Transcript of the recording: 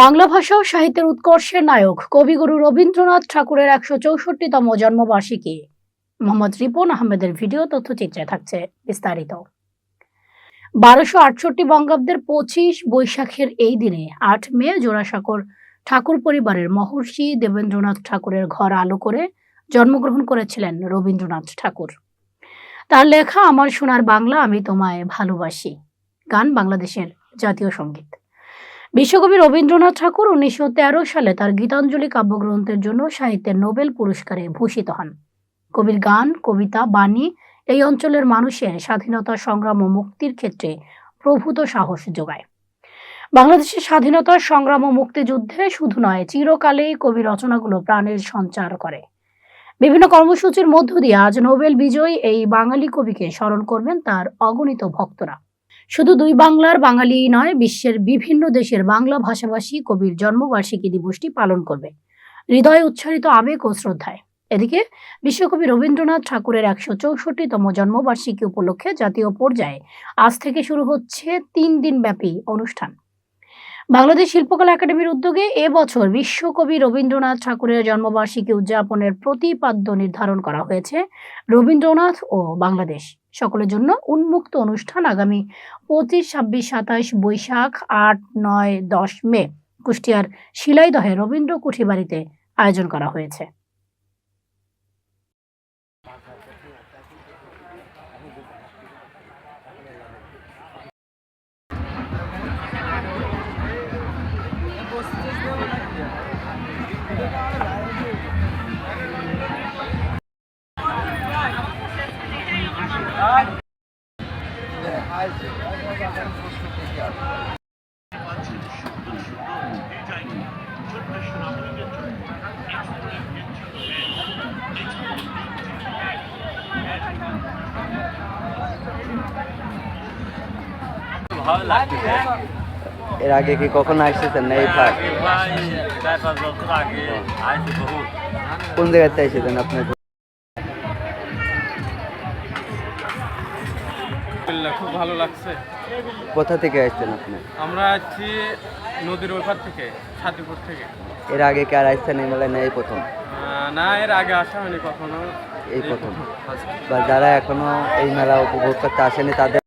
বাংলা ভাষা ও সাহিত্যের উৎকর্ষের নায়ক কবিগুরু রবীন্দ্রনাথ ঠাকুরের একশো চৌষট্টিতম জন্মবার্ষিকী। মোহাম্মদ রিপন আহমেদের ভিডিও তথ্যচিত্রে থাকছে বিস্তারিত। বারোশো আটষট্টি বঙ্গাব্দের পঁচিশ বৈশাখের এই দিনে আট মে জোড়াসাঁকোর ঠাকুর পরিবারের মহর্ষি দেবেন্দ্রনাথ ঠাকুরের ঘর আলো করে জন্মগ্রহণ করেছিলেন রবীন্দ্রনাথ ঠাকুর। তার লেখা আমার সোনার বাংলা আমি তোমায় ভালোবাসি। গান বাংলাদেশের জাতীয় সংগীত। বিশ্বকবি রবীন্দ্রনাথ ঠাকুর উনিশশো তেরো সালে তার গীতাঞ্জলি কাব্যগ্রন্থের জন্য সাহিত্যের নোবেল পুরস্কারে ভূষিত হন। কবির গান, কবিতা, বাণী এই অঞ্চলের মানুষের স্বাধীনতা সংগ্রাম ও মুক্তির ক্ষেত্রে প্রভূত সাহস যোগায়। বাংলাদেশের স্বাধীনতা সংগ্রাম ও মুক্তিযুদ্ধে শুধু নয়, চিরকালেই কবি রচনাগুলো প্রাণের সঞ্চার করে। বিভিন্ন কর্মসূচির মধ্য দিয়ে আজ নোবেল বিজয়ী এই বাঙালি কবিকে স্মরণ করবেন তার অগণিত ভক্তরা। শুধু দুই বাংলার বাঙালি নয়, বিশ্বের বিভিন্ন দেশের বাংলা ভাষাভাষী কবির জন্মবার্ষিকী দিবসটি পালন করবে। হৃদয়ে উচ্চারিত আবেগ ও শ্রদ্ধায়। এদিকে বিশ্বকবি রবীন্দ্রনাথ ঠাকুরের একশো চৌষট্টিতম জন্মবার্ষিকী উপলক্ষে জাতীয় পর্যায়ে আজ থেকে শুরু হচ্ছে তিন দিন ব্যাপী অনুষ্ঠান। বাংলাদেশ শিল্পকলা একাডেমির উদ্যোগে এবছর বিশ্বকবি রবীন্দ্রনাথ ঠাকুরের জন্মবার্ষিকী উদযাপনের প্রতিপাদ্য নির্ধারণ করা হয়েছে রবীন্দ্রনাথ ও বাংলাদেশ। সকলের জন্য উন্মুক্ত অনুষ্ঠান আগামী পঁচিশ, ছাব্বিশ, সাতাশ, বৈশাখ আট, নয়, দশ মে কুষ্টিয়ার শিলাইদহে রবীন্দ্র কুঠি বাড়িতে আয়োজন করা হয়েছে। ভালো লাগতেছে এর আগে কি কখনো আসতেছেন না এই ফার্স্ট ভাই চার পাঁচ বছর আগে আইসি বহুত। কোন জায়গাতে এসেছেন আপনি খুব ভালো লাগছে। কোথা থেকে আসছেন আপনি? আমরা আছি নদীর ওইপার থেকে সাদিপুর থেকে। এর আগে কে আর আসছেন এই মেলায়? নেই এই প্রথম? না এর আগে আসা হয়নি কখনো। এই প্রথম। বা যারা এখনও এই মেলা উপভোগ করতে আসেনি তাদের